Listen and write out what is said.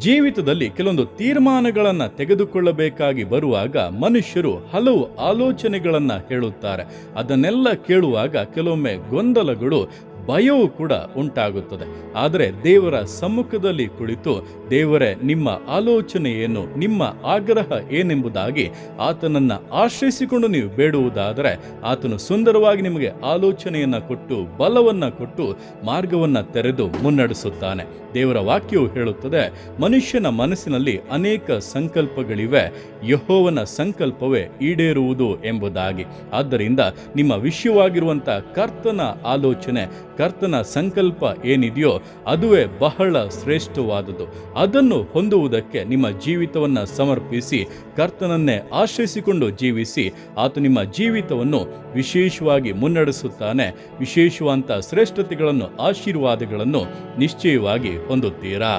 ಜೀವಿತದಲ್ಲಿ ಕೆಲವೊಂದು ತೀರ್ಮಾನಗಳನ್ನು ತೆಗೆದುಕೊಳ್ಳಬೇಕಾಗಿ ಬರುವಾಗ ಮನುಷ್ಯರು ಹಲವು ಆಲೋಚನೆಗಳನ್ನು ಹೇಳುತ್ತಾರೆ. ಅದನ್ನೆಲ್ಲ ಕೇಳುವಾಗ ಕೆಲವೊಮ್ಮೆ ಗೊಂದಲಗಳು ಭಯವೂ ಕೂಡ ಉಂಟಾಗುತ್ತದೆ. ಆದರೆ ದೇವರ ಸಮ್ಮುಖದಲ್ಲಿ ಕುಳಿತು ದೇವರೇ, ನಿಮ್ಮ ಆಲೋಚನೆ ಏನು ನಿಮ್ಮ ಆಗ್ರಹ ಏನೆಂಬುದಾಗಿ ಆತನನ್ನು ಆಶ್ರಯಿಸಿಕೊಂಡು ನೀವು ಬೇಡುವುದಾದರೆ ಆತನು ಸುಂದರವಾಗಿ ನಿಮಗೆ ಆಲೋಚನೆಯನ್ನು ಕೊಟ್ಟು, ಬಲವನ್ನು ಕೊಟ್ಟು, ಮಾರ್ಗವನ್ನು ತೆರೆದು ಮುನ್ನಡೆಸುತ್ತಾನೆ. ದೇವರ ವಾಕ್ಯವು ಹೇಳುತ್ತದೆ, ಮನುಷ್ಯನ ಮನಸ್ಸಿನಲ್ಲಿ ಅನೇಕ ಸಂಕಲ್ಪಗಳಿವೆ, ಯಹೋವನ ಸಂಕಲ್ಪವೇ ಈಡೇರುವುದು ಎಂಬುದಾಗಿ. ಆದ್ದರಿಂದ ನಿಮ್ಮ ವಿಷಯವಾಗಿರುವಂಥ ಕರ್ತನ ಆಲೋಚನೆ ಕರ್ತನ ಸಂಕಲ್ಪ ಏನಿದೆಯೋ ಅದುವೇ ಬಹಳ ಶ್ರೇಷ್ಠವಾದುದು. ಅದನ್ನು ಹೊಂದುವುದಕ್ಕೆ ನಿಮ್ಮ ಜೀವಿತವನ್ನು ಸಮರ್ಪಿಸಿ, ಕರ್ತನನ್ನೇ ಆಶ್ರಯಿಸಿಕೊಂಡು ಜೀವಿಸಿ, ಆತ ನಿಮ್ಮ ಜೀವಿತವನ್ನು ವಿಶೇಷವಾಗಿ ಮುನ್ನಡೆಸುತ್ತಾನೆ. ವಿಶೇಷವಾದಂಥ ಶ್ರೇಷ್ಠತೆಗಳನ್ನು, ಆಶೀರ್ವಾದಗಳನ್ನು ನಿಶ್ಚಯವಾಗಿ ಹೊಂದುತ್ತೀರಾ?